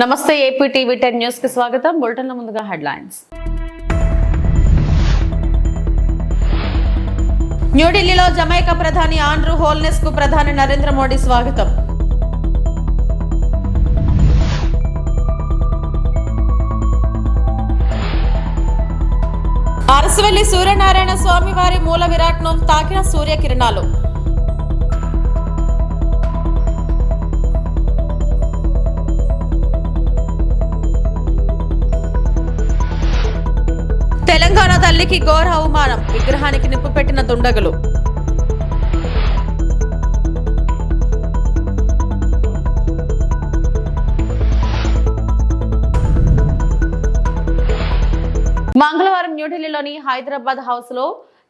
నమస్తే AP TV ten న్యూస్కి స్వాగతం. బులెటిన్ ముందుగా హెడ్లైన్స్. న్యూఢిల్లీలో జమైకా ప్రధాని ఆండ్రూ హోల్నెస్కు ప్రధాని నరేంద్ర మోడీ స్వాగతం. అరసవల్లి సూర్యనారాయణ స్వామి వారి మూల విరాట్ను తాకిన సూర్యకిరణాలు. తెలంగాణ తల్లికి ఘోర అవమానం. విగ్రహానికి నిప్పు పెట్టిన దుండగులు. మంగళవారం న్యూఢిల్లీలోని హైదరాబాద్ హౌస్లో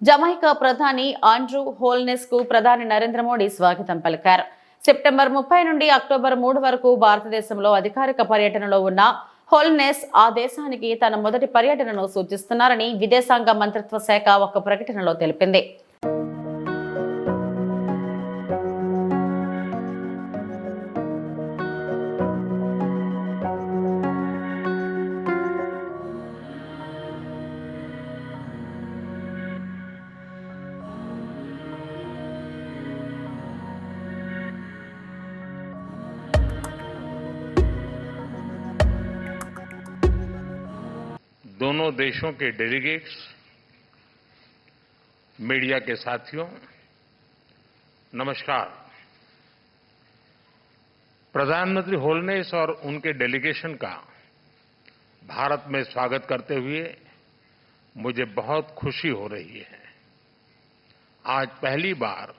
జమైకా ప్రధాని ఆండ్రూ హోల్నెస్కు ప్రధాని నరేంద్ర మోడీ స్వాగతం పలికారు. సెప్టెంబర్ ముప్పై నుండి అక్టోబర్ మూడు వరకు భారతదేశంలో అధికారిక పర్యటనలో ఉన్న హోల్నెస్ ఆ దేశానికి తన మొదటి పర్యటనను సూచిస్తున్నారని విదేశాంగ మంత్రిత్వ శాఖ ఒక ప్రకటనలో తెలిపింది. देशों के डेलीगेट्स, मीडिया के साथियों, नमस्कार। प्रधानमंत्री होलनेस और उनके डेलीगेशन का भारत में स्वागत करते हुए मुझे बहुत खुशी हो रही है। आज पहली बार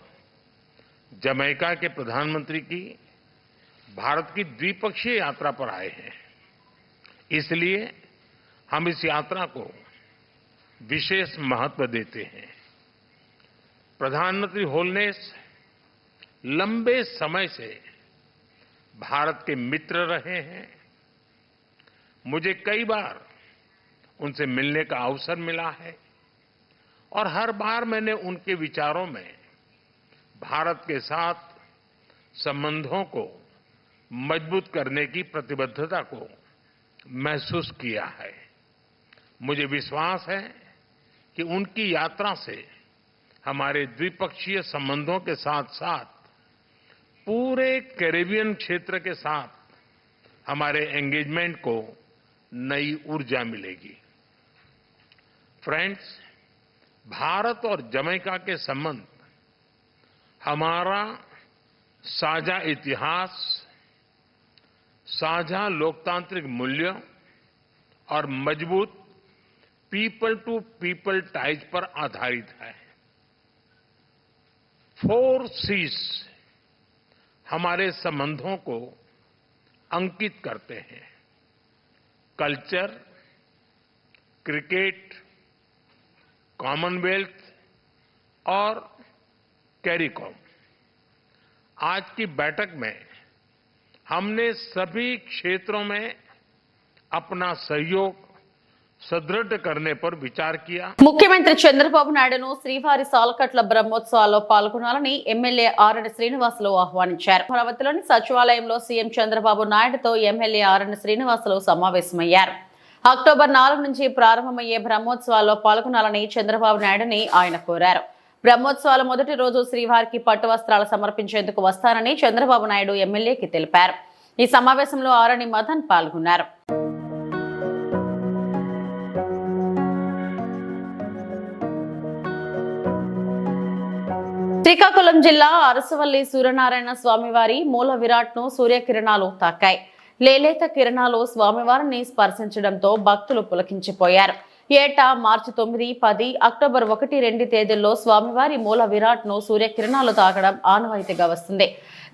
जमैका के प्रधानमंत्री की भारत की द्विपक्षीय यात्रा पर आए हैं। इसलिए हम इस यात्रा को विशेष महत्व देते हैं। प्रधानमंत्री होलनेस, लंबे समय से भारत के मित्र रहे हैं। मुझे कई बार उनसे मिलने का अवसर मिला है और हर बार मैंने उनके विचारों में भारत के साथ संबंधों को मज़बूत करने की प्रतिबद्धता को महसूस किया है। मुझे विश्वास है कि उनकी यात्रा से हमारे द्विपक्षीय संबंधों के साथ साथ पूरे कैरेबियन क्षेत्र के साथ हमारे एंगेजमेंट को नई ऊर्जा मिलेगी। फ्रेंड्स भारत और जमैका के संबंध, हमारा साझा इतिहास, साझा लोकतांत्रिक मूल्य और मज़बूत पीपल टू पीपल टाइज पर आधारित है। फोर सीज हमारे संबंधों को अंकित करते हैं। कल्चर, क्रिकेट, कॉमनवेल्थ और कैरिकॉम। आज की बैठक में हमने सभी क्षेत्रों में अपना सहयोग సదృఢ ముఖ్యమంత్రి చంద్రబాబు నాయుడును శ్రీవారి సాలకట్ల బ్రహ్మోత్సవాల్లో పాల్గొనాలని ఎమ్మెల్యే ఆర్ఎన్ శ్రీనివాసులు ఆహ్వానించారు. అమరావతిలోని సచివాలయంలో సీఎం చంద్రబాబు నాయుడుతో ఎమ్మెల్యే ఆర్ఎన్ శ్రీనివాసులు సమావేశమయ్యారు. అక్టోబర్ నాలుగు నుంచి ప్రారంభమయ్యే బ్రహ్మోత్సవాల్లో పాల్గొనాలని చంద్రబాబు నాయుడుని ఆయన కోరారు. బ్రహ్మోత్సవాల మొదటి రోజు శ్రీవారికి పట్టు వస్త్రాలు సమర్పించేందుకు వస్తానని చంద్రబాబు నాయుడు ఎమ్మెల్యేకి తెలిపారు. ఈ సమావేశంలో ఆరణి మదన్ పాల్గొన్నారు. శ్రీకాకుళం జిల్లా అరసవల్లి సూర్యనారాయణ స్వామివారి మూల విరాట్ను సూర్యకిరణాలు తాకాయి. లేలేత కిరణాలు స్వామివారిని స్పర్శించడంతో భక్తులు పులకించిపోయారు. ఏటా మార్చి తొమ్మిది పది అక్టోబర్ ఒకటి రెండు తేదీల్లో స్వామివారి మూల విరాట్ను సూర్యకిరణాలు తాకడం ఆనవాయితీగా వస్తుంది.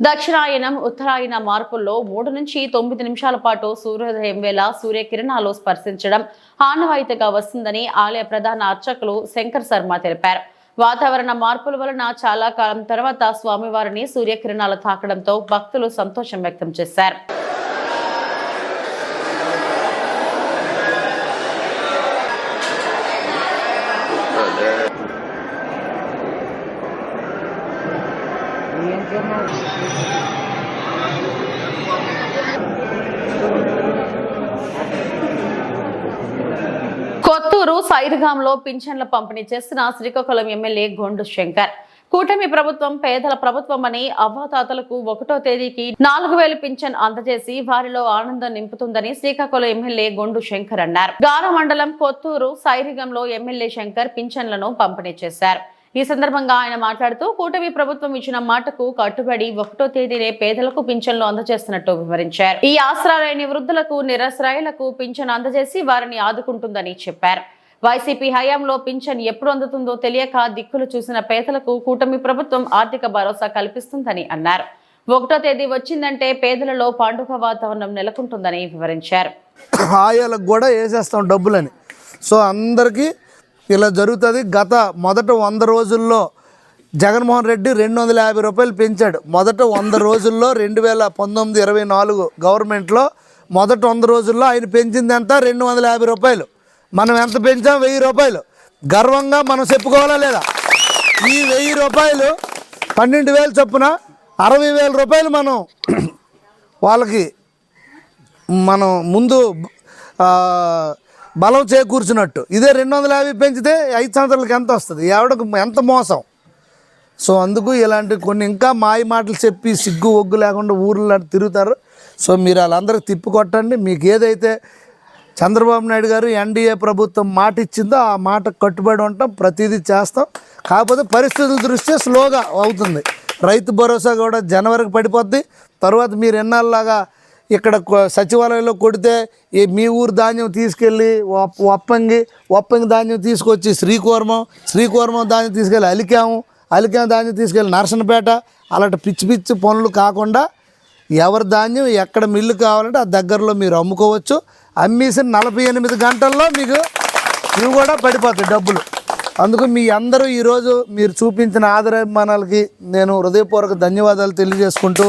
దక్షిణాయనం ఉత్తరాయణ మార్పుల్లో మూడు నుంచి తొమ్మిది నిమిషాల పాటు సూర్యోదయం వేళ సూర్యకిరణాలు స్పర్శించడం ఆనవాయితీగా వస్తుందని ఆలయ ప్రధాన అర్చకులు శంకర్ శర్మ తెలిపారు. వాతావరణ మార్పుల వలన చాలా కాలం తర్వాత స్వామివారిని సూర్యకిరణాలు తాకడంతో భక్తులు సంతోషం వ్యక్తం చేశారు. సైదుగాంలో పింఛన్ల పంపిణీ చేసిన శ్రీకాకుళం ఎమ్మెల్యే గొండు శంకర్. కూటమి ప్రభుత్వం పేదల ప్రభుత్వం అని అవ్వాతాతలకు ఒకటో తేదీకి నాలుగు వేలు పింఛన్ అందజేసి వారిలో ఆనందం నింపుతుందని శ్రీకాకుళం ఎమ్మెల్యే గొండు శంకర్ అన్నారు. గార మండలం కొత్తూరు సైరిగంలో ఎమ్మెల్యే శంకర్ పింఛన్లను పంపిణీ చేశారు. ఈ సందర్భంగా ఆయన మాట్లాడుతూ కూటమి ప్రభుత్వం ఇచ్చిన మాటకు కట్టుబడి ఒకటో తేదీనే పేదలకు పింఛన్లు అందజేస్తున్నట్టు వివరించారు. ఈ ఆసరాలైన వృద్ధులకు నిరసరాయులకు పింఛన్ అందజేసి వారిని ఆదుకుంటుందని చెప్పారు. వైసీపీ హయాంలో పింఛన్ ఎప్పుడు అందుతుందో తెలియక దిక్కులు చూసిన పేదలకు కూటమి ప్రభుత్వం ఆర్థిక భరోసా కల్పిస్తుందని అన్నారు. ఒకటో తేదీ వచ్చిందంటే పేదలలో పండుగ వాతావరణం నెలకొంటుందని వివరించారు. ఆయాలకు కూడా వేసేస్తాం డబ్బులని. సో అందరికీ ఇలా జరుగుతుంది. గత మొదట వంద రోజుల్లో జగన్మోహన్ రెడ్డి రెండు వందల యాభై రూపాయలు పెంచాడు. మొదట వంద రోజుల్లో రెండు వేల పంతొమ్మిది ఇరవై నాలుగు గవర్నమెంట్లో మొదట వంద రోజుల్లో ఆయన పెంచింది ఎంత రెండు వందల యాభై రూపాయలు. మనం ఎంత పెంచాం? వెయ్యి రూపాయలు. గర్వంగా మనం చెప్పుకోవాలా లేదా? ఈ వెయ్యి రూపాయలు పన్నెండు వేలు చొప్పున అరవై వేల రూపాయలు మనం వాళ్ళకి మనం ముందు బలం చేకూర్చున్నట్టు ఇదే రెండు వందల యాభై పెంచితే ఐదు సంవత్సరాలకి ఎంత వస్తుంది? ఎవడకు ఎంత మోసం? సో అందుకు ఇలాంటి కొన్ని ఇంకా మాయ మాటలు చెప్పి సిగ్గు ఒగ్గు లేకుండా ఊర్లో తిరుగుతారు. సో మీరు వాళ్ళందరికీ తిప్పి కొట్టండి. మీకు ఏదైతే చంద్రబాబు నాయుడు గారు ఎన్డీఏ ప్రభుత్వం మాట ఇచ్చిందో ఆ మాట కట్టుబడి ఉంటాం ప్రతిదీ చేస్తాం. కాకపోతే పరిస్థితుల దృష్ట్యా స్లోగా అవుతుంది. రైతు భరోసా కూడా జనవరికి పడిపోద్ది. తర్వాత మీరు ఎన్నాళ్ళలాగా ఇక్కడ కొ- సచివాలయంలో కొడితే ఈ మీ ఊరు ధాన్యం తీసుకెళ్ళి ఒప్- ఒప్పంగి ఒప్పంగి ధాన్యం తీసుకొచ్చి శ్రీకూర్మం శ్రీకూర్మం ధాన్యం తీసుకెళ్ళి అలికాము అలికాం ధాన్యం తీసుకెళ్ళి నరసనపేట అలాంటి పిచ్చి పిచ్చి పనులు కాకుండా ఎవరి ధాన్యం ఎక్కడ మిల్లు కావాలంటే ఆ దగ్గరలో మీరు అమ్ముకోవచ్చు. అమ్మేసిన నలభై ఎనిమిది గంటల్లో మీకు ఇవి కూడా పడిపోతాయి డబ్బులు. అందుకు మీ అందరూ ఈరోజు మీరు చూపించిన ఆదరాభిమానాలకి నేను హృదయపూర్వక ధన్యవాదాలు తెలియజేసుకుంటూ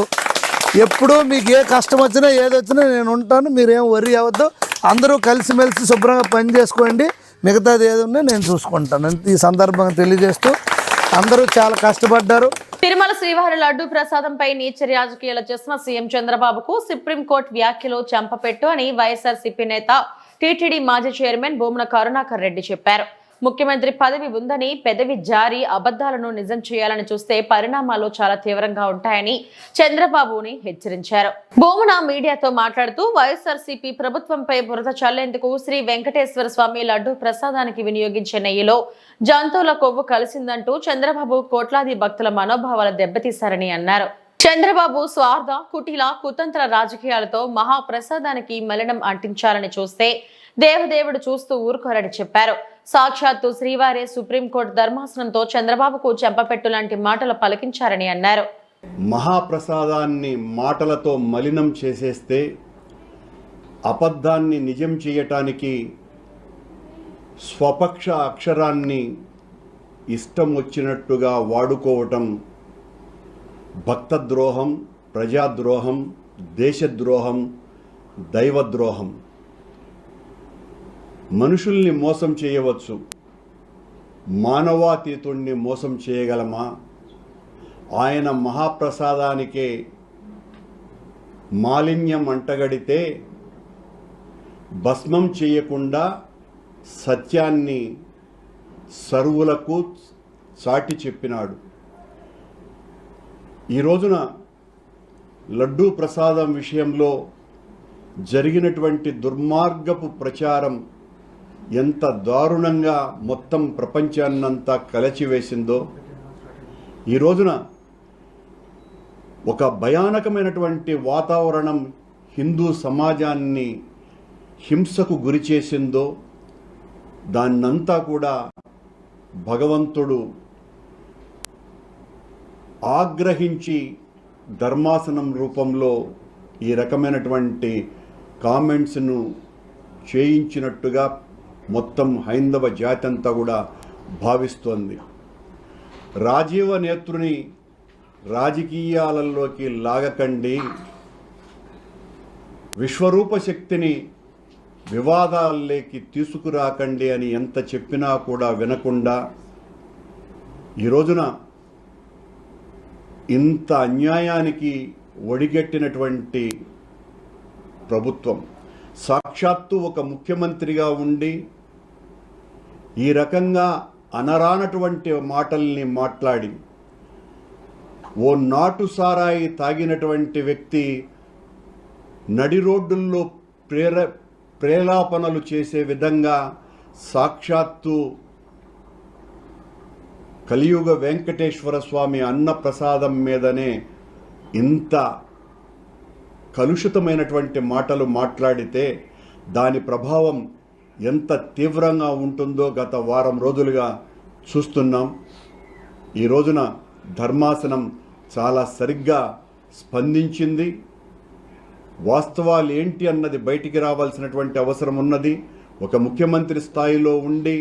ఎప్పుడూ మీకు ఏ కష్టం వచ్చినా ఏదొచ్చినా నేను ఉంటాను మీరేం వరి అవ్వద్దు. అందరూ కలిసిమెలిసి శుభ్రంగా పని చేసుకోండి. మిగతాది ఏది ఉన్నా నేను చూసుకుంటాను. ఈ సందర్భంగా తెలియజేస్తూ అందరూ చాలా కష్టపడ్డారు. తిరుమల శ్రీవారి లడ్డు ప్రసాదంపై నీచ రాజకీయాలు చేసిన సీఎం చంద్రబాబుకు సుప్రీంకోర్టు వ్యాఖ్యలు చంపపెట్టు అని వైఎస్ఆర్సీపీ నేత టీటీడీ మాజీ చైర్మన్ భూమన కరుణాకర్ రెడ్డి చెప్పారు. ముఖ్యమంత్రి పదవి ఉందని పెదవి జారి అబద్ధాలను నిజం చేయాలని చూస్తే పరిణామాలు చాలా తీవ్రంగా ఉంటాయని చంద్రబాబుని హెచ్చరించారు. భూమన మీడియాతో మాట్లాడుతూ వైఎస్ఆర్సీపీ ప్రభుత్వంపై బురద చల్లేందుకు శ్రీ వెంకటేశ్వర స్వామి లడ్డు ప్రసాదానికి వినియోగించే నెయ్యిలో జంతువుల కొవ్వు కలిసిందంటూ చంద్రబాబు కోట్లాది భక్తుల మనోభావాలు దెబ్బతీశారని అన్నారు. చంద్రబాబు స్వార్థ కుటిల కుతంత్ర రాజకీయాలతో మహాప్రసాదానికి మలినం అంటించాలని చూస్తే దేవదేవుడు చూస్తూ ఊరుకోరని చెప్పారు. సాక్షాత్తు శ్రీవారే సుప్రీంకోర్టు ధర్మాసనంతో చంద్రబాబుకు చెంపపెట్టు లాంటి మాటలు పలికించారని అన్నారు. మహాప్రసాదాన్ని మాటలతో మలినం చేసేస్తే అబద్ధాన్ని నిజం చేయటానికి స్వపక్ష అక్షరాన్ని ఇష్టం వచ్చినట్టుగా వాడుకోవటం భక్తద్రోహం ప్రజాద్రోహం దేశద్రోహం దైవద్రోహం. మనుషుల్ని మోసం చేయవచ్చు. మానవాతీతుణ్ణి మోసం చేయగలమా? ఆయన మహాప్రసాదానికే మాలిన్యం అంటగడితే భస్మం చేయకుండా సత్యాన్ని సర్వులకు చాటి చెప్పినాడు. ఈ రోజున లడ్డూ ప్రసాదం విషయంలో జరిగినటువంటి దుర్మార్గపు ప్రచారం ఎంత దారుణంగా మొత్తం ప్రపంచాన్నంతా కలచివేసిందో. ఈ రోజున ఒక భయానకమైనటువంటి వాతావరణం హిందూ సమాజాన్ని హింసకు గురి చేసిందో దాన్నంతా కూడా భగవంతుడు ఆగ్రహించి ధర్మాసనం రూపంలో ఈ రకమైనటువంటి కామెంట్స్ను చేయించినట్టుగా మొత్తం హైందవ జాతి అంతా కూడా భావిస్తోంది. రాజీవ నేత్రుని రాజకీయాలలోకి లాగకండి. విశ్వరూప శక్తిని వివాదాల్లోకి తీసుకురాకండి అని ఎంత చెప్పినా కూడా వినకుండా ఈ రోజున ఇంత అన్యాయానికి ఒడిగట్టినటువంటి ప్రభుత్వం సాక్షాత్తు ఒక ముఖ్యమంత్రిగా ఉండి ఈ రకంగా అనరానటువంటి మాటల్ని మాట్లాడి ఓ నాటు సారాయి తాగినటువంటి వ్యక్తి నడి రోడ్డుల్లో ప్రేర ప్రేలాపనలు చేసే విధంగా సాక్షాత్తు కలియుగ వెంకటేశ్వర స్వామి అన్నప్రసాదం మీదనే ఇంత కలుషితమైనటువంటి మాటలు మాట్లాడితే దాని ప్రభావం ఎంత తీవ్రంగా ఉంటుందో గత వారం రోజులుగా చూస్తున్నాం. ఈ రోజున ధర్మాసనం చాలా సరిగ్గా స్పందించింది. వాస్తవాలు ఏంటి అన్నది బయటికి రావాల్సినటువంటి అవసరం ఉన్నది. ఒక ముఖ్యమంత్రి స్థాయిలో ఉండి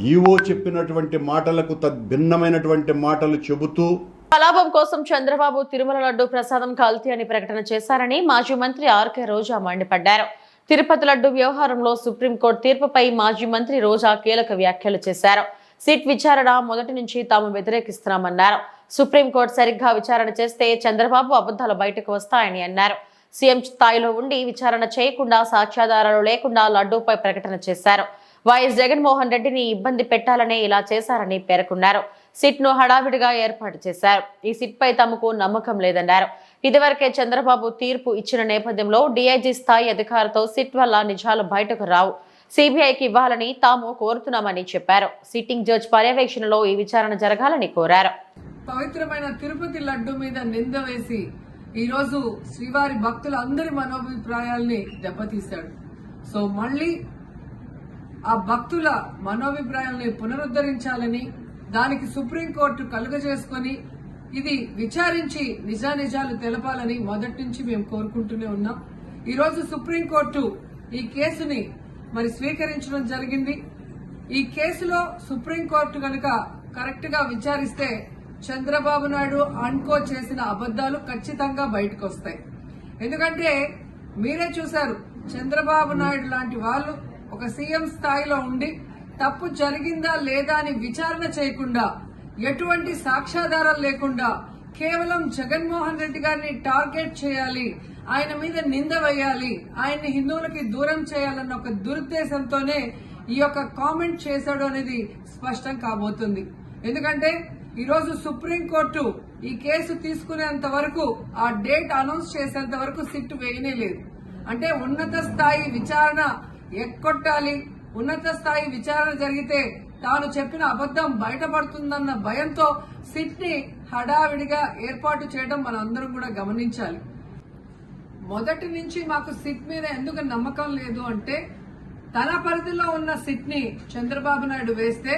ఈవో చెప్పినటువంటి మాటలకు తద్భిన్నమైనటువంటి మాటలు చెబుతూ కలాపం కోసం చంద్రబాబు తిరుమల లడ్డు ప్రసాదం కల్తీ అని ప్రకటన చేశారని మాజీ మంత్రి ఆర్కే రోజా మండిపడ్డారు. తిరుపతి లడ్డు వ్యవహారంలో సుప్రీంకోర్టు తీర్పుపై మాజీ మంత్రి రోజా కీలక వ్యాఖ్యలు చేశారు. సిట్ విచారణ మొదటి నుంచి తాము వ్యతిరేకిస్తున్నామన్నారు. సుప్రీంకోర్టు సరిగ్గా విచారణ చేస్తే చంద్రబాబు అబద్ధాలు బయటకు వస్తాయని అన్నారు. సీఎం స్థాయిలో ఉండి విచారణ చేయకుండా సాక్ష్యాధారాలు లేకుండా లడ్డూపై ప్రకటన చేశారు. వైఎస్ జగన్మోహన్ రెడ్డిని ఇబ్బంది పెట్టాలనే ఇలా చేశారని పేర్కొన్నారు. సిట్ను హడావిడిగా ఏర్పాటు చేశారు. ఈ సిట్పై తమకు నమ్మకం లేదన్నారు. ఇదివరకే చంద్రబాబు తీర్పు ఇచ్చిన నేపథ్యంలో డీఐజీ స్థాయి అధికారితో సిట్ వల్ల నిజాలు బయటకు రావు. సిబిఐకి ఇవ్వాలని తాము కోరుతున్నామని చెప్పారు. సిట్టింగ్ జడ్జ్ పర్యవేక్షణలో ఈ విచారణ జరగాలని కోరారు. పవిత్రమైన తిరుపతి లడ్డు మీద నింద వేసి ఈరోజు శ్రీవారి భక్తుల అందరి మనోభిప్రాయాల్ని దెబ్బతీశాడు. సో మళ్ళీ ఆ భక్తుల మనోభిప్రాయాల్ని పునరుద్ధరించాలని దానికి సుప్రీంకోర్టు కలుగజేసుకొని ఇది విచారించి నిజానిజాలు తెలపాలని మొదటి నుంచి మేము కోరుకుంటూనే ఉన్నాం. ఈరోజు సుప్రీంకోర్టు ఈ కేసుని మరి స్వీకరించడం జరిగింది. ఈ కేసులో సుప్రీంకోర్టు కనుక కరెక్ట్గా విచారిస్తే చంద్రబాబు నాయుడు అన్కో చేసిన అబద్దాలు ఖచ్చితంగా బయటకు వస్తాయి. ఎందుకంటే మీరే చూశారు చంద్రబాబు నాయుడు లాంటి వాళ్ళు ఒక సీఎం స్థాయిలో ఉండి తప్పు జరిగిందా లేదా అని విచారణ చేయకుండా ఎటువంటి సాక్ష్యాధారాలు లేకుండా కేవలం జగన్మోహన్ రెడ్డి గారిని టార్గెట్ చేయాలి ఆయన మీద నింద వేయాలి ఆయన్ని హిందువులకి దూరం చేయాలన్న ఒక దురుద్దేశంతోనే ఈ యొక్క కామెంట్ చేశాడు అనేది స్పష్టం కాబోతుంది. ఎందుకంటే ఈరోజు సుప్రీంకోర్టు ఈ కేసు తీసుకునేంత వరకు ఆ డేట్ అనౌన్స్ చేసేంత వరకు సిట్ వేయనే లేదు. అంటే ఉన్నత స్థాయి విచారణ ఎక్కొట్టాలి ఉన్నత స్థాయి విచారణ జరిగితే తాను చెప్పిన అబద్దం బయటపడుతుందన్న భయంతో సిట్ని హడావిడిగా ఏర్పాటు చేయడం మనందరం కూడా గమనించాలి. మొదటి నుంచి మాకు సిట్ మీద ఎందుకు నమ్మకం లేదు అంటే తన పరిధిలో ఉన్న సిట్ని చంద్రబాబు నాయుడు వేస్తే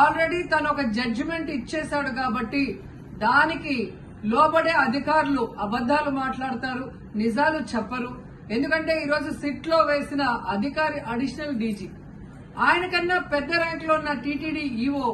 ఆల్రెడీ తను ఒక జడ్జిమెంట్ ఇచ్చేశాడు కాబట్టి దానికి లోబడే అధికారులు అబద్దాలు మాట్లాడతారు నిజాలు చెప్పరు. ఎందుకంటే ఈరోజు సిట్లో వేసిన అధికారి అడిషనల్ డీజీ. ఆయన కన్నా పెద్ద ర్యాంక్లో ఉన్న టీటీడీ ఈఓ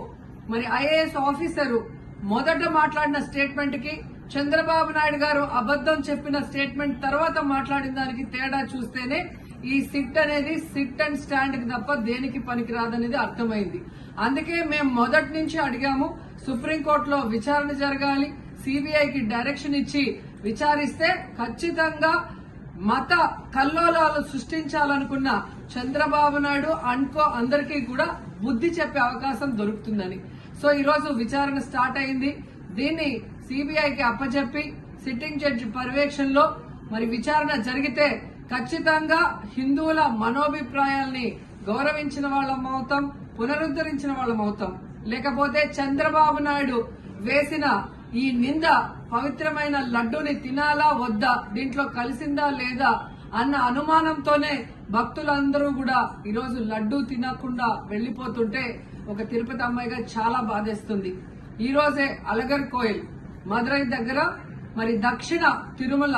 మరి ఐఏఎస్ ఆఫీసరు మొదట మాట్లాడిన స్టేట్మెంట్కి చంద్రబాబు నాయుడు గారు అబద్దం చెప్పిన స్టేట్మెంట్ తర్వాత మాట్లాడిన దానికి తేడా చూస్తేనే ఈ సిట్ అనేది సిట్ అండ్ స్టాండ్కి తప్ప దేనికి పనికిరాదనేది అర్థమైంది. అందుకే మేము మొదటి నుంచి అడిగాము సుప్రీంకోర్టులో విచారణ జరగాలి సిబిఐకి డైరెక్షన్ ఇచ్చి విచారిస్తే ఖచ్చితంగా మత కల్లోలాలు సృష్టించాలనుకున్న చంద్రబాబు నాయుడు అన్కో అందరికీ కూడా బుద్ధి చెప్పే అవకాశం దొరుకుతుందని. సో ఈ రోజు విచారణ స్టార్ట్ అయింది. దీన్ని సిబిఐకి అప్పచెప్పి సిట్టింగ్ జడ్జి పర్యవేక్షణలో మరి విచారణ జరిగితే ఖచ్చితంగా హిందువుల మనోభిప్రాయాల్ని గౌరవించిన వాళ్ళం అవుతాం పునరుద్ధరించిన వాళ్ళం అవుతాం. లేకపోతే చంద్రబాబు నాయుడు వేసిన ఈ నింద పవిత్రమైన లడ్డూని తినాలా వద్దా దీంట్లో కలిసిందా లేదా అన్న అనుమానంతోనే భక్తులందరూ కూడా ఈరోజు లడ్డూ తినకుండా వెళ్ళిపోతుంటే ఒక తిరుపతి అమ్మాయిగా చాలా బాధేస్తుంది. ఈరోజే అలగర్ కోయిల్ మదురై దగ్గర మరి దక్షిణ తిరుమల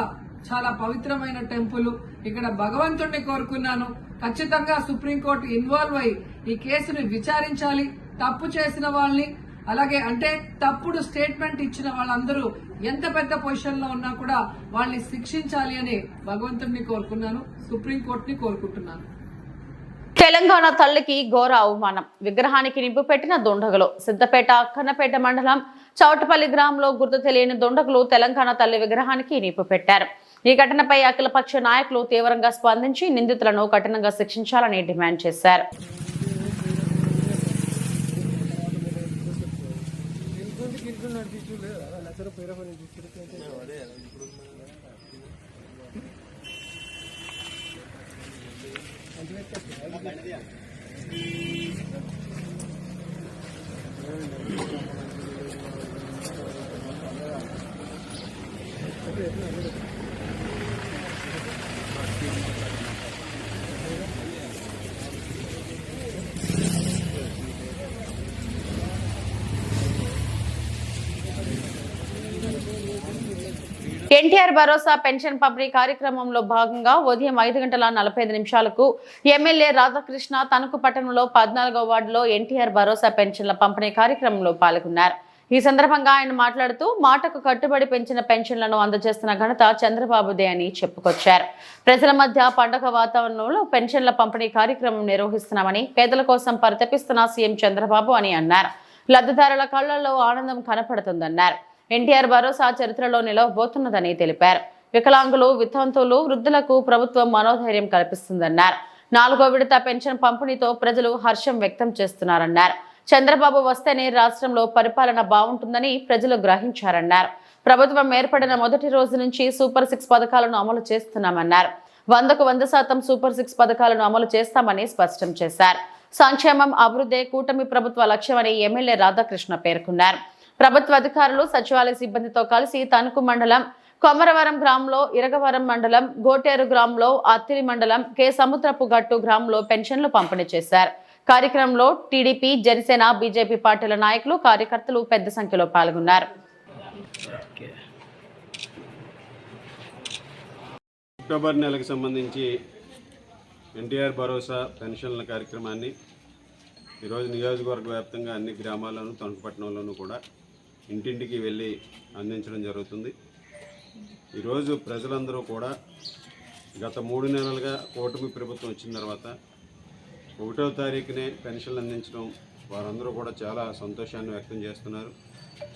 చాలా పవిత్రమైన టెంపుల్. ఇక్కడ భగవంతుణ్ణి కోరుకున్నాను. ఖచ్చితంగా సుప్రీంకోర్టు ఇన్వాల్వ్ అయి ఈ కేసుని విచారించాలి తప్పు చేసిన వాళ్ళని అలాగే అంటే తప్పుడు స్టేట్మెంట్ ఇచ్చిన వాళ్ళందరూ ఎంత పెద్ద పొజిషన్లో ఉన్నా కూడా వాళ్ళని శిక్షించాలి అని భగవంతుడిని కోరుకున్నాను సుప్రీంకోర్టుని కోరుకుంటున్నాను. తెలంగాణ తల్లికి ఘోర అవమానం. విగ్రహానికి నింపు పెట్టిన దొండగలు. సిద్దపేట అక్కన్నపేట మండలం చౌటపల్లి గ్రామంలో గుర్తు తెలియని దొండగలు తెలంగాణ తల్లి విగ్రహానికి నింపు పెట్టారు. ఈ ఘటనపై అఖిలపక్ష నాయకులు తీవ్రంగా స్పందించి నిందితులను కఠినంగా శిక్షించాలని డిమాండ్ చేశారు. భరోసా పెన్షన్ పంపిణీ కార్యక్రమంలో భాగంగా ఉదయం ఐదు గంటల నలభై ఐదు నిమిషాలకు ఎమ్మెల్యే రాధాకృష్ణ తణుకు పట్టణంలో పద్నాలుగో వార్డులో ఎన్టీఆర్ భరోసా పెన్షన్ల పంపిణీ కార్యక్రమంలో పాల్గొన్నారు. ఈ సందర్భంగా ఆయన మాట్లాడుతూ మాటకు కట్టుబడి పెంచిన పెన్షన్లను అందజేస్తున్న ఘనత చంద్రబాబుదే అని చెప్పుకొచ్చారు. ప్రజల మధ్య పండగ వాతావరణంలో పెన్షన్ల పంపిణీ కార్యక్రమం నిర్వహిస్తున్నామని పేదల కోసం పరితపిస్తున్న సీఎం చంద్రబాబు అని అన్నారు. లబ్ధిదారుల కళ్ళలో ఆనందం కనపడుతుందన్నారు. ఎన్టీఆర్ భరోసా చరిత్రలో నిలవబోతున్నదని తెలిపారు. వికలాంగులు వితంతువులు వృద్ధులకు ప్రభుత్వం మనోధైర్యం కల్పిస్తుందన్నారు. నాలుగో విడత పెన్షన్ పంపిణీతో ప్రజలు హర్షం వ్యక్తం చేస్తున్నారన్నారు. చంద్రబాబు వస్తేనే రాష్ట్రంలో పరిపాలన బాగుంటుందని ప్రజలు గ్రహించారన్నారు. ప్రభుత్వం ఏర్పడిన మొదటి రోజు నుంచి సూపర్ సిక్స్ పథకాలను అమలు చేస్తున్నామన్నారు. వందకు వంద శాతం సూపర్ సిక్స్ పథకాలను అమలు చేస్తామని స్పష్టం చేశారు. సంక్షేమం అభివృద్ధే కూటమి ప్రభుత్వ లక్ష్యమని ఎమ్మెల్యే రాధాకృష్ణ పేర్కొన్నారు. ప్రభుత్వ అధికారులు సచివాలయ సిబ్బందితో కలిసి తణుకు మండలం కొమరవరం గ్రామంలో ఇరగవరం మండలం గోటేరు గ్రామంలో అత్తిరి మండలం కె. సముద్రపు గట్టు గ్రామంలో పెన్షన్లు పంపిణీ చేశారు. కార్యక్రమంలో టీడీపీ జనసేన బీజేపీ పార్టీల నాయకులు కార్యకర్తలు పెద్ద సంఖ్యలో పాల్గొన్నారు. అక్టోబర్ నెలకు సంబంధించి ఎన్టీఆర్ భరోసా పెన్షన్ల కార్యక్రమాన్ని ఈరోజు నియోజకవర్గ వ్యాప్తంగా అన్ని గ్రామాల్లోనూ తణుకుపట్నంలోనూ కూడా ఇంటింటికి వెళ్ళి అందించడం జరుగుతుంది. ఈరోజు ప్రజలందరూ కూడా గత మూడు నెలలుగా కూటమి ప్రభుత్వం వచ్చిన తర్వాత ఒకటో తారీఖునే పెన్షన్లు అందించడం వారందరూ కూడా చాలా సంతోషాన్ని వ్యక్తం చేస్తున్నారు.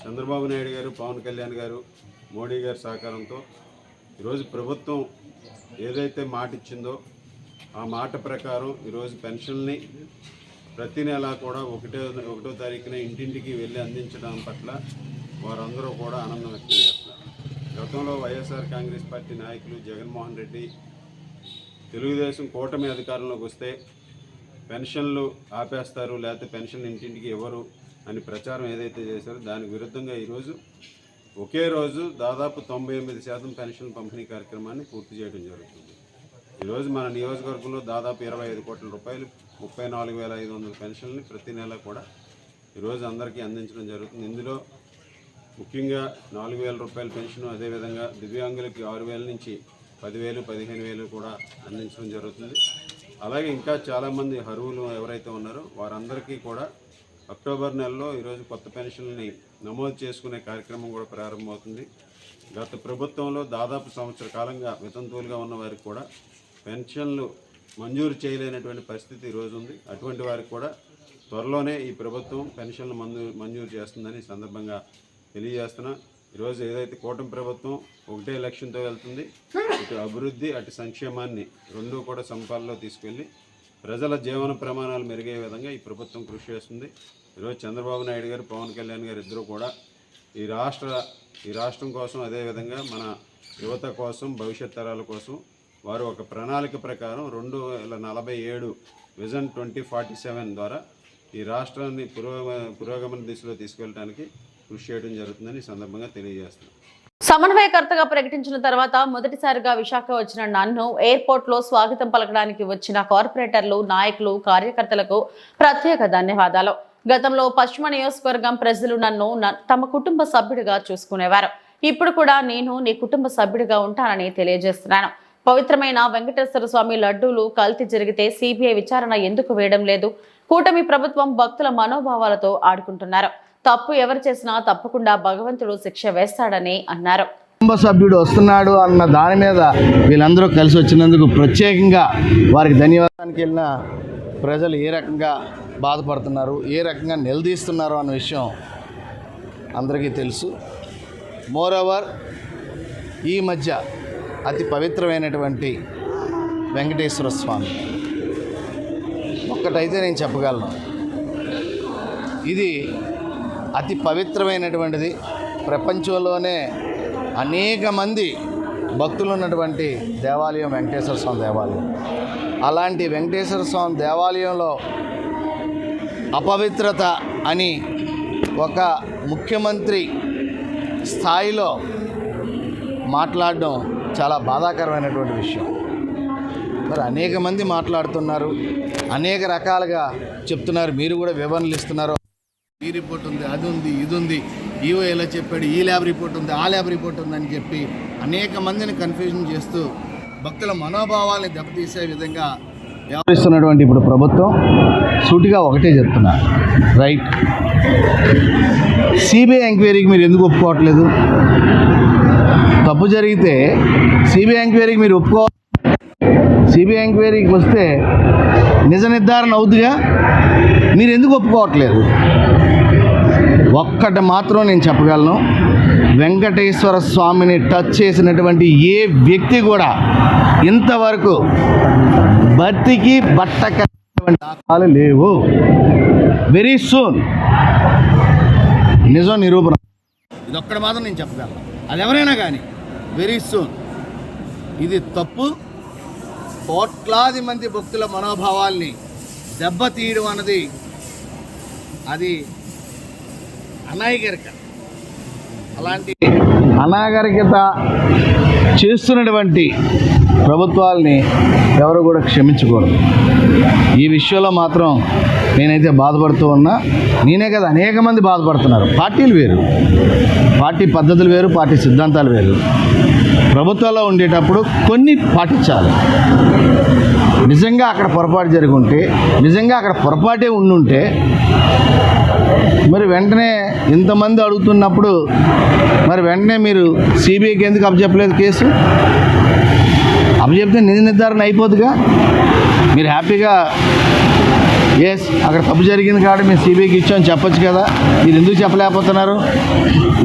చంద్రబాబు నాయుడు గారు పవన్ కళ్యాణ్ గారు మోడీ గారి సహకారంతో ఈరోజు ప్రభుత్వం ఏదైతే మాట ఇచ్చిందో ఆ మాట ప్రకారం ఈరోజు పెన్షన్ని ప్రతి నెల కూడా ఒకటో ఒకటో తారీఖున ఇంటింటికి వెళ్ళి అందించడం పట్ల వారందరూ కూడా ఆనందం వ్యక్తం చేస్తున్నారు. గతంలో వైఎస్ఆర్ కాంగ్రెస్ పార్టీ నాయకులు జగన్మోహన్ రెడ్డి తెలుగుదేశం కూటమి అధికారంలోకి వస్తే పెన్షన్లు ఆపేస్తారు లేకపోతే పెన్షన్ ఇంటింటికి ఇవ్వరు అని ప్రచారం ఏదైతే చేశారో దానికి విరుద్ధంగా ఈరోజు ఒకే రోజు దాదాపు తొంభై ఎనిమిది శాతం పెన్షన్ పంపిణీ కార్యక్రమాన్ని పూర్తి చేయడం జరుగుతుంది. ఈరోజు మన నియోజకవర్గంలో దాదాపు ఇరవై ఐదు కోట్ల రూపాయలు ముప్పై నాలుగు వేల ఐదు వందల పెన్షన్ని ప్రతి నెల కూడా ఈరోజు అందరికీ అందించడం జరుగుతుంది. ఇందులో ముఖ్యంగా నాలుగు వేల రూపాయల పెన్షన్ అదేవిధంగా దివ్యాంగులకి ఆరు వేల నుంచి పదివేలు పదిహేను వేలు కూడా అందించడం జరుగుతుంది. అలాగే ఇంకా చాలామంది అర్హులు ఎవరైతే ఉన్నారో వారందరికీ కూడా అక్టోబర్ నెలలో ఈరోజు కొత్త పెన్షన్ని నమోదు చేసుకునే కార్యక్రమం కూడా ప్రారంభమవుతుంది. గత ప్రభుత్వంలో దాదాపు సంవత్సర కాలంగా వితంతువులుగా ఉన్న వారికి కూడా పెన్షన్లు మంజూరు చేయలేనటువంటి పరిస్థితి ఈరోజు ఉంది అటువంటి వారికి కూడా త్వరలోనే ఈ ప్రభుత్వం పెన్షన్లు మంజూరు మంజూరు చేస్తుందని సందర్భంగా తెలియజేస్తున్నా. ఈరోజు ఏదైతే కూటమి ప్రభుత్వం ఒకటే లక్ష్యంతో వెళ్తుంది ఇటు అభివృద్ధి అటు సంక్షేమాన్ని రెండూ కూడా సమపాలలో తీసుకెళ్ళి ప్రజల జీవన ప్రమాణాలు మెరుగే విధంగా ఈ ప్రభుత్వం కృషి చేస్తుంది. ఈరోజు చంద్రబాబు నాయుడు గారు పవన్ కళ్యాణ్ గారు ఇద్దరు కూడా ఈ రాష్ట్ర ఈ రాష్ట్రం కోసం అదేవిధంగా మన యువత కోసం భవిష్యత్ తరాల కోసం వారు ఒక ప్రణాళిక ప్రకారం రెండు వేల నలభై ఏడు విజన్ ట్వంటీ ఫార్టీ సెవెన్ ద్వారా ఈ రాష్ట్రాన్ని పురోగమ పురోగమన దిశలో తీసుకెళ్ళడానికి కృషి చేయడం జరుగుతుందని సందర్భంగా తెలియజేస్తున్నాను సమన్వయకర్తగా ప్రకటించిన తర్వాత మొదటిసారిగా విశాఖ వచ్చిన నన్ను ఎయిర్పోర్ట్లో స్వాగతం పలకడానికి వచ్చిన కార్పొరేటర్లు నాయకులు కార్యకర్తలకు ప్రత్యేక ధన్యవాదాలు. గతంలో పశ్చిమ నియోజకవర్గం ప్రజలు నన్ను తమ కుటుంబ సభ్యుడిగా చూసుకునేవారు. ఇప్పుడు కూడా నేను నీ కుటుంబ సభ్యుడిగా ఉంటానని తెలియజేస్తున్నాను. పవిత్రమైన వెంకటేశ్వర స్వామి లడ్డూలు కల్తీ జరిగితే సిబిఐ విచారణ ఎందుకు వేయడం లేదు? కూటమి ప్రభుత్వం భక్తుల మనోభావాలతో ఆడుకుంటున్నారు. తప్పు ఎవరు చేసినా తప్పకుండా భగవంతుడు శిక్ష వేస్తాడని అన్నారు. కుటుంబ సభ్యుడు వస్తున్నాడు అన్న దాని మీద వీళ్ళందరూ కలిసి వచ్చినందుకు ప్రత్యేకంగా వారికి ధన్యవాదానికి వెళ్ళిన ప్రజలు ఏ రకంగా బాధపడుతున్నారు ఏ రకంగా నిలదీస్తున్నారు అన్న విషయం అందరికీ తెలుసు. మోర్ ఓవర్ ఈ మధ్య అతి పవిత్రమైనటువంటి వెంకటేశ్వర స్వామి. ఒక్కటైతే నేను చెప్పగలను. ఇది అతి పవిత్రమైనటువంటిది. ప్రపంచంలోనే అనేక మంది భక్తులు ఉన్నటువంటి దేవాలయం వెంకటేశ్వర స్వామి దేవాలయం. అలాంటి వెంకటేశ్వర స్వామి దేవాలయంలో అపవిత్రత అని ఒక ముఖ్యమంత్రి స్థాయిలో మాట్లాడడం చాలా బాధాకరమైనటువంటి విషయం. మరి అనేక మంది మాట్లాడుతున్నారు అనేక రకాలుగా చెప్తున్నారు మీరు కూడా వివరణలు ఇస్తున్నారు. ఈ రిపోర్ట్ ఉంది అది ఉంది ఇది ఉంది ఈవో ఇలా చెప్పాడు ఈ ల్యాబ్ రిపోర్ట్ ఉంది ఆ ల్యాబ్ రిపోర్ట్ ఉందని చెప్పి అనేక మందిని కన్ఫ్యూజన్ చేస్తూ భక్తుల మనోభావాల్ని దెబ్బతీసే విధంగా వ్యవహరిస్తున్నటువంటి ఇప్పుడు ప్రభుత్వం సూటిగా ఒకటే చెప్తున్నా. రైట్. సిబిఐ ఎంక్వైరీకి మీరు ఎందుకు ఒప్పుకోవట్లేదు? తప్పు జరిగితే సిబిఐ ఎంక్వైరీకి మీరు ఒప్పుకో సిబిఐ ఎంక్వైరీకి వస్తే నిజ నిర్ధారణ అవుద్దిగా? మీరు ఎందుకు ఒప్పుకోవట్లేదు? ఒక్కటి మాత్రం నేను చెప్పగలను. వెంకటేశ్వర స్వామిని టచ్ చేసినటువంటి ఏ వ్యక్తి కూడా ఇంతవరకు బతికి బట్టకటువంటి దాఖలాలు లేవు. వెరీ సూన్ నిజం నిరూపణ. ఇది ఒక్కటి మాత్రం నేను చెప్పగలను. అది ఎవరైనా కానీ వెరీ సూన్ ఇది తప్పు. కోట్లాది మంది భక్తుల మనోభావాల్ని దెబ్బతీయడం అన్నది అది అనాగరిక అలాంటి అనాగరికత చేస్తున్నటువంటి ప్రభుత్వాల్ని ఎవరు కూడా క్షమించకూడదు. ఈ విషయంలో మాత్రం నేనైతే బాధపడుతూ ఉన్నా. నేనే కదా అనేక మంది బాధపడుతున్నారు. పార్టీలు వేరు. పార్టీ పద్ధతులు వేరు పార్టీ సిద్ధాంతాలు వేరు. ప్రభుత్వంలో ఉండేటప్పుడు కొన్ని పాటించాలి. నిజంగా అక్కడ పొరపాటు జరుగుంటే ఉంటే నిజంగా అక్కడ పొరపాటే ఉండుంటే మరి వెంటనే ఇంతమంది అడుగుతున్నప్పుడు మరి వెంటనే మీరు సిబిఐకి ఎందుకు అప్పచెప్పలేదు కేసు? అప్పచెప్తే నిజ నిర్ధారణ అయిపోతుందిగా మీరు హ్యాపీగా ఎస్ అక్కడ తప్పు జరిగింది కాబట్టి మేము సిబిఐకి ఇచ్చామని చెప్పొచ్చు కదా. మీరు ఎందుకు చెప్పలేకపోతున్నారు?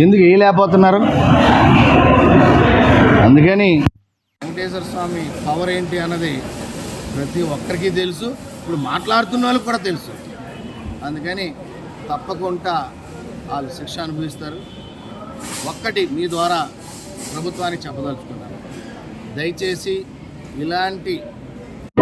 ఎందుకు వేయలేకపోతున్నారు? అందుకని వెంకటేశ్వర స్వామి పవర్ ఏంటి అన్నది ప్రతి ఒక్కరికి తెలుసు. ఇప్పుడు మాట్లాడుతున్న వాళ్ళకి కూడా తెలుసు. అందుకని తప్పకుండా వాళ్ళు శిక్ష అనుభవిస్తారు. ఒక్కటి మీ ద్వారా ప్రభుత్వానికి చెప్పదలుచుకున్నాను. దయచేసి ఇలాంటి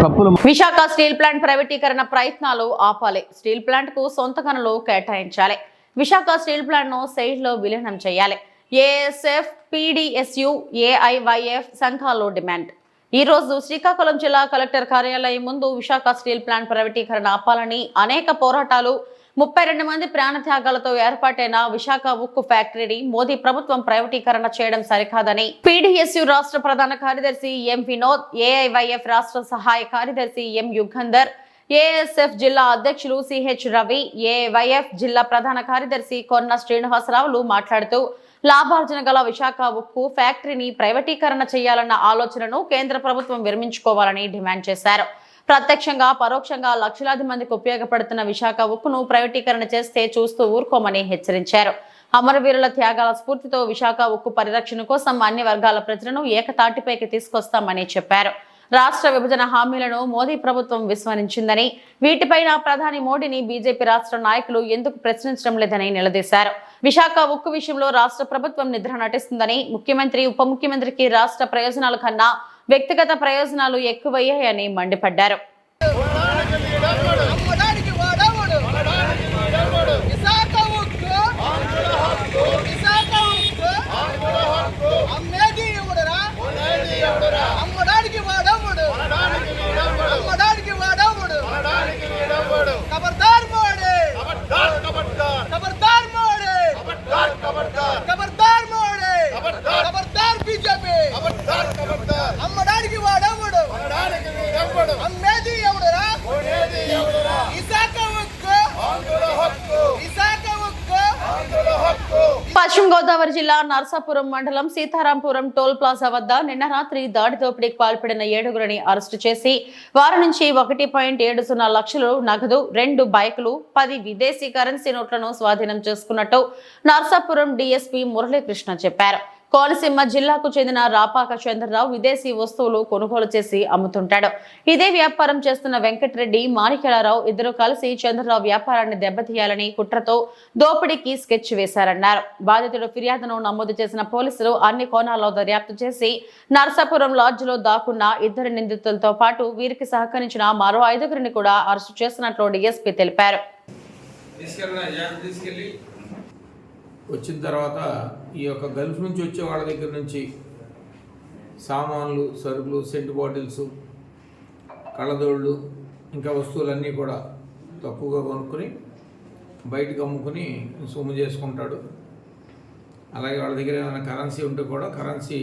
తప్పులు విశాఖ స్టీల్ ప్లాంట్ ప్రైవేటీకరణ ప్రయత్నాలు ఆపాలి. స్టీల్ ప్లాంట్కు సొంత గనులు కేటాయించాలి. విశాఖ స్టీల్ ప్లాంట్ను సెయిల్లో విలీనం చేయాలి. ఏఎస్ఎఫ్ పీడీఎస్యు ఏఐవైఎఫ్ సంఘాల్లో డిమాండ్. ఈ రోజు శ్రీకాకుళం జిల్లా కలెక్టర్ కార్యాలయం ముందు విశాఖ స్టీల్ ప్లాంట్ ప్రైవేటీకరణ ఆపాలని అనేక పోరాటాలు ముప్పై రెండు మంది ప్రాణత్యాగాలతో ఏర్పాటైన విశాఖ ఉక్కు ఫ్యాక్టరీని మోదీ ప్రభుత్వం ప్రైవేటీకరణ చేయడం సరికాదని పీడీఎస్యు రాష్ట్ర ప్రధాన కార్యదర్శి ఎం వినోద్ ఏఐవైఎఫ్ రాష్ట్ర సహాయ కార్యదర్శి ఎం యుగంధర్ ఏఎస్ఎఫ్ జిల్లా అధ్యక్షులు సిహెచ్ రవి ఏవైఎఫ్ జిల్లా ప్రధాన కార్యదర్శి కొన్న శ్రీనివాసరావులు మాట్లాడుతూ లాభార్జన గల విశాఖ ఉక్కు ఫ్యాక్టరీని ప్రైవేటీకరణ చేయాలన్న ఆలోచనను కేంద్ర ప్రభుత్వం విరమించుకోవాలని డిమాండ్ చేశారు. ప్రత్యక్షంగా పరోక్షంగా లక్షలాది మందికి ఉపయోగపడుతున్న విశాఖ ఉక్కును ప్రైవేటీకరణ చేస్తే చూస్తూ ఊరుకోమని హెచ్చరించారు. అమరవీరుల త్యాగాల స్ఫూర్తితో విశాఖ ఉక్కు పరిరక్షణ కోసం అన్ని వర్గాల ప్రజలను ఏకతాటిపైకి తీసుకొస్తామని చెప్పారు. రాష్ట్ర విభజన హామీలను మోదీ ప్రభుత్వం విస్మరించిందని వీటిపైన ప్రధాని మోడీని బీజేపీ రాష్ట్ర నాయకులు ఎందుకు ప్రశ్నించడం లేదని నిలదీశారు. విశాఖ ఉక్కు విషయంలో రాష్ట్ర ప్రభుత్వం నిద్ర నటిస్తుందని ముఖ్యమంత్రి ఉప ముఖ్యమంత్రికి రాష్ట్ర ప్రయోజనాల కన్నా వ్యక్తిగత ప్రయోజనాలు ఎక్కువయ్యాయని మండిపడ్డారు అమ్మడానికి వాడవుడు విశాఖ ఉక్కు విశాఖ ఉక్కు అమ్మేది ఎవడురా అమ్మడానికి వాడవుడు అమ్మడానికి వాడవుడు ఖబర్దార్ మోడీ ఖబర్దార్ మోడీ ఖబర్దార్ మోడీ ఖబర్దార్ బీజేపీ అమ్మడానికి వాడవుడు అమ్మేది ఎవడురా విశాఖ ఉక్కు విశాఖ ఉక్కు పశ్చిమ గోదావరి జిల్లా నర్సాపురం మండలం సీతారాంపురం టోల్ ప్లాజా వద్ద నిన్న రాత్రి దాడి దోపిడీకి పాల్పడిన ఏడుగురిని అరెస్టు చేసి వారి నుంచి ఒకటి పాయింట్ ఏడు సున్నా లక్షలు నగదు రెండు బైకులు పది విదేశీ కరెన్సీ నోట్లను స్వాధీనం చేసుకున్నట్టు నర్సాపురం డీఎస్పీ మురళీకృష్ణ చెప్పారు. కోనసీమ జిల్లాకు చెందిన రాపాక చంద్రరావు విదేశీ వస్తువులు కొనుగోలు చేసి అమ్ముతుంటాడు. ఇదే వ్యాపారం చేస్తున్న వెంకటరెడ్డి మాణిక్యాలరావు ఇద్దరు కలిసి చంద్రరావు వ్యాపారాన్ని దెబ్బతీయాలని కుట్రతో దోపిడీకి స్కెచ్ వేశారన్నారు. బాధితుడు ఫిర్యాదును నమోదు చేసిన పోలీసులు అన్ని కోణాల్లో దర్యాప్తు చేసి నరసాపురం లాడ్జిలో దాక్కున్న ఇద్దరు నిందితులతో పాటు వీరికి సహకరించిన మరో ఐదుగురిని కూడా అరెస్టు చేసినట్లు డీఎస్పీ తెలిపారు. తీసుకెళ్ళి వచ్చిన తర్వాత ఈ యొక్క గల్ఫ్ నుంచి వచ్చే వాళ్ళ దగ్గర నుంచి సామాన్లు సరుకులు సెంట్ బాటిల్స్ కళ్ళదోళ్ళు ఇంకా వస్తువులన్నీ కూడా తక్కువగా కొనుక్కొని బయటకు అమ్ముకుని సొమ్ము చేసుకుంటాడు. అలాగే వాళ్ళ దగ్గర ఏమైనా కరెన్సీ ఉంటే కూడా కరెన్సీ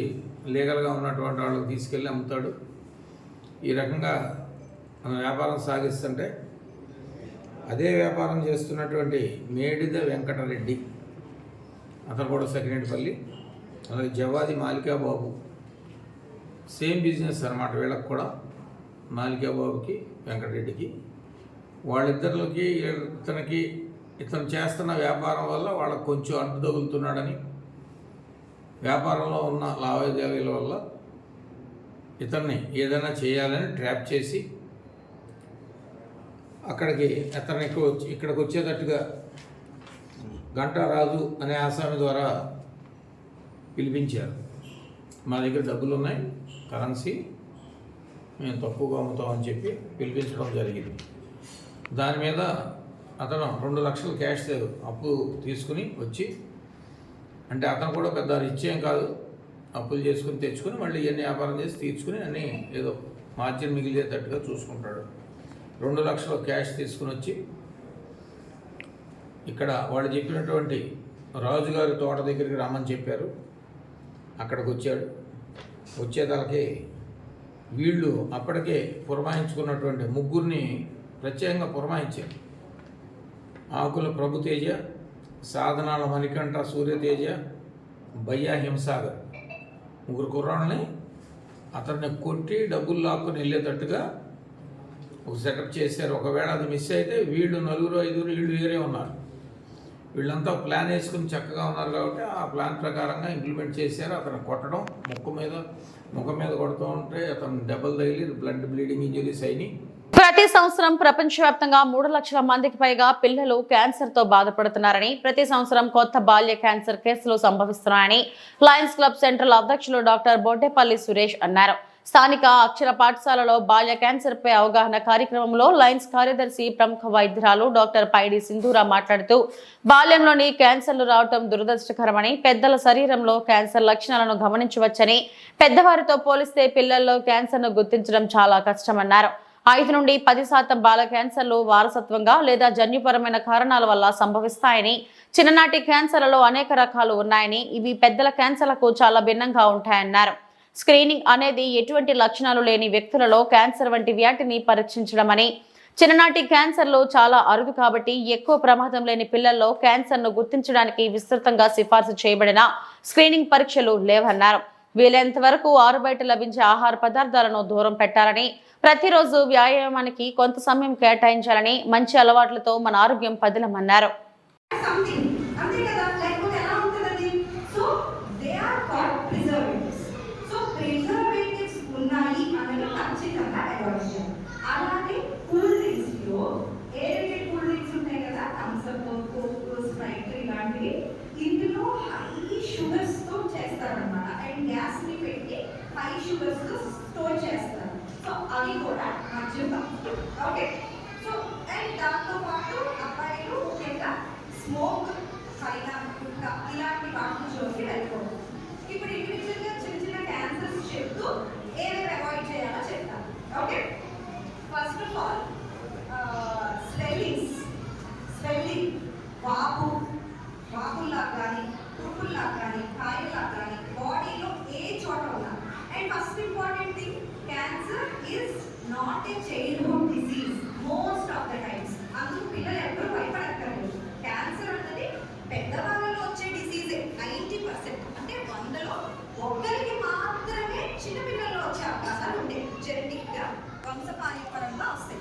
లీగల్గా ఉన్నటువంటి వాళ్ళకి తీసుకెళ్ళి అమ్ముతాడు. ఈ రకంగా మన వ్యాపారం సాగిస్తుంటే అదే వ్యాపారం చేస్తున్నటువంటి మేడిద వెంకటరెడ్డి అతను కూడా సెకండరీపల్లి అలాగే జవాది మాలికా బాబు సేమ్ బిజినెస్ అనమాట వీళ్ళకి కూడా. మాలికా బాబుకి వెంకటరెడ్డికి. వాళ్ళిద్దరికి ఇతనికి ఇతను చేస్తున్న వ్యాపారం వల్ల వాళ్ళకు కొంచెం అడ్డు తగులుతున్నాడని వ్యాపారంలో ఉన్న లావాదేవీల వల్ల ఇతన్ని ఏదైనా చేయాలని ట్రాప్ చేసి అక్కడికి అతనికి వచ్చి ఇక్కడికి వచ్చేటట్టుగా గంటారాజు అనే ఆసామి ద్వారా పిలిపించారు. మా దగ్గర డబ్బులు ఉన్నాయి కరెన్సీ మేము తక్కువగా అమ్ముతామని చెప్పి పిలిపించడం జరిగింది. దాని మీద అతను రెండు లక్షలు క్యాష్ అప్పు తీసుకుని వచ్చి అంటే అతను కూడా పెద్ద నిశ్చయం కాదు. అప్పులు చేసుకుని తెచ్చుకుని మళ్ళీ ఇవన్నీ వ్యాపారం చేసి తీర్చుకుని అన్నీ ఏదో మార్జిన్ మిగిలేటట్టుగా చూసుకుంటాడు. రెండు లక్షలు క్యాష్ తీసుకుని వచ్చి ఇక్కడ వాళ్ళు చెప్పినటువంటి రాజుగారి తోట దగ్గరికి రమ్మని చెప్పారు. అక్కడికి వచ్చాడు. వచ్చేదానికి వీళ్ళు అప్పటికే పురమాయించుకున్నటువంటి ముగ్గురిని ప్రత్యేకంగా పురమాయించారు. ఆకుల ప్రభుతేజ సాధనాల మణికంఠ సూర్యతేజ భయ్యా హింసాగర్ ముగ్గురు కుర్రాళ్ళని అతన్ని కొట్టి డబ్బులు లాక్కొని వెళ్ళేటట్టుగా ఒక సెటప్ చేశారు. ఒకవేళ అది మిస్ అయితే వీళ్ళు నలుగురు ఐదుగురు వీళ్ళు వేరే ఉన్నారు. వీళ్ళంతా ప్లాన్ వేసుకుని చక్కగా ఉన్నారు కాబట్టి ఆ ప్లాన్ ప్రకారంగా ఇంప్లిమెంట్ చేశారు. అతను కొట్టడం ముక్కు మీద ముఖం మీద కొడుతూ ఉంటే అతను దెబ్బలు తగిలి బ్లడ్ బ్లీడింగ్ ఇంజరీస్ అయినాయి ప్రతి సంవత్సరం ప్రపంచవ్యాప్తంగా మూడు లక్షల మందికి పైగా పిల్లలు క్యాన్సర్తో బాధపడుతున్నారని ప్రతి సంవత్సరం కొత్త బాల్య క్యాన్సర్ కేసులు సంభవిస్తున్నాయని లయన్స్ క్లబ్ సెంట్రల్ అధ్యక్షులు డాక్టర్ బొడ్డేపల్లి సురేష్ అన్నారు. స్థానిక అక్షర పాఠశాలలో బాల్య క్యాన్సర్పై అవగాహన కార్యక్రమంలో లయన్స్ కార్యదర్శి ప్రముఖ వైద్యురాలు డాక్టర్ పైడి సింధూరా మాట్లాడుతూ బాల్యంలోని క్యాన్సర్లు రావటం దురదృష్టకరమని పెద్దల శరీరంలో క్యాన్సర్ లక్షణాలను గమనించవచ్చని పెద్దవారితో పోలిస్తే పిల్లల్లో క్యాన్సర్ను గుర్తించడం చాలా కష్టమన్నారు. ఐదు నుండి పది శాతం బాల క్యాన్సర్లు వారసత్వంగా లేదా జన్యుపరమైన కారణాల వల్ల సంభవిస్తాయని చిన్ననాటి క్యాన్సర్లలో అనేక రకాలు ఉన్నాయని ఇవి పెద్దల క్యాన్సర్లకు చాలా భిన్నంగా ఉంటాయన్నారు. స్క్రీనింగ్ అనేది ఎటువంటి లక్షణాలు లేని వ్యక్తులలో క్యాన్సర్ వంటి వ్యాటిని పరీక్షించడమని. చిన్ననాటి క్యాన్సర్లు చాలా అరుదు కాబట్టి ఎక్కువ ప్రమాదం లేని పిల్లల్లో క్యాన్సర్ను గుర్తించడానికి విస్తృతంగా సిఫార్సు చేయబడిన స్క్రీనింగ్ పరీక్షలు లేవన్నారు. వీలైనంత వరకు ఆరు బయట లభించే ఆహార పదార్థాలను దూరం పెట్టాలని ప్రతిరోజు వ్యాయామానికి కొంత సమయం కేటాయించాలని మంచి అలవాట్లతో మన ఆరోగ్యం పదిలమన్నారు సంథింగ్ అంతే కదా లేకపోతే ఎలా ఉంటుందండి so they are called preservatives so preservatives ఉన్నాయి అనేది ఖచ్చితంగా అవాయిడ్ చేయాలి అలాగే కూల్ డ్రింక్స్లో ఏ కూల్ డ్రింక్స్ ఉంటాయి కదా థమ్స్ అప్ కోక్ స్ప్రైట్ ఇలాంటివి ఇందులో హై షుగర్స్తో గ్యాస్ని గ్యాస్ని పెట్టి హై షుగర్స్ స్టోర్ చేస్తారు. సో అవి కూడా మద్యపం ఓకే సో అండ్ దాంతో పాటు అబ్బాయిలు ముఖ్యంగా స్మోక్ పైన గుట్కా ఇలాంటి వాటి జోలికి వెళ్ళకూడదు ఇప్పుడు ఇండివిజువల్గా చిన్న చిన్న క్యాన్సర్స్ చెప్తూ ఏమేమి అవాయిడ్ చేయాలో చెప్తాను okay first of all swellings swelling వాపు వాపుల్లా కానీ కుట్టుల్లా కానీ కాయల్లా కానీ బాడీలో ఏ చోట ఉన్నా and first important thing cancer is not a childhood disease most of the times అందుకు పిల్లలు ఎప్పుడూ భయపడక్కర్లేదు క్యాన్సర్ అన్నది పెద్దవాళ్ళలో వచ్చే డిసీజే నైంటీ పర్సెంట్ అంటే వందలో ఒక్కరికి మాత్రమే చిన్నపిల్లల్లో వచ్చే అవకాశాలు ఉంటాయి జెనెటిక్గా వంశపార్యపరంగా వస్తాయి